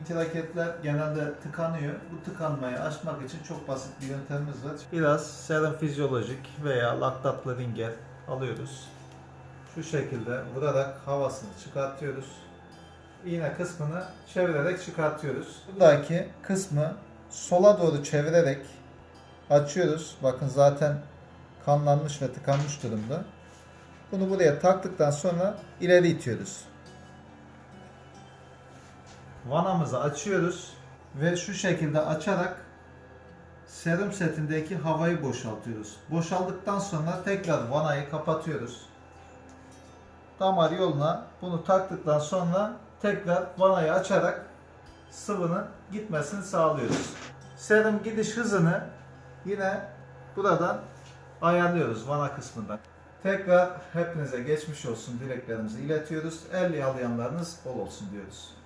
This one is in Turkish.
intiraketler genelde tıkanıyor. Bu tıkanmayı aşmak için çok basit bir yöntemimiz var. Biraz serum fizyolojik veya laktatlı ringer alıyoruz. Şu şekilde vurarak havasını çıkartıyoruz. İğne kısmını çevirerek çıkartıyoruz. Buradaki kısmı sola doğru çevirerek açıyoruz. Bakın zaten kanlanmış ve tıkanmış durumda. Bunu buraya taktıktan sonra ileri itiyoruz. Vanamızı açıyoruz ve şu şekilde açarak serum setindeki havayı boşaltıyoruz. Boşaldıktan sonra tekrar vanayı kapatıyoruz. Damar yoluna bunu taktıktan sonra tekrar vanayı açarak sıvının gitmesini sağlıyoruz. Serum gidiş hızını yine buradan ayarlıyoruz vana kısmından. Tekrar hepinize geçmiş olsun dileklerimizi iletiyoruz. El yalayanlarınız bol olsun diyoruz.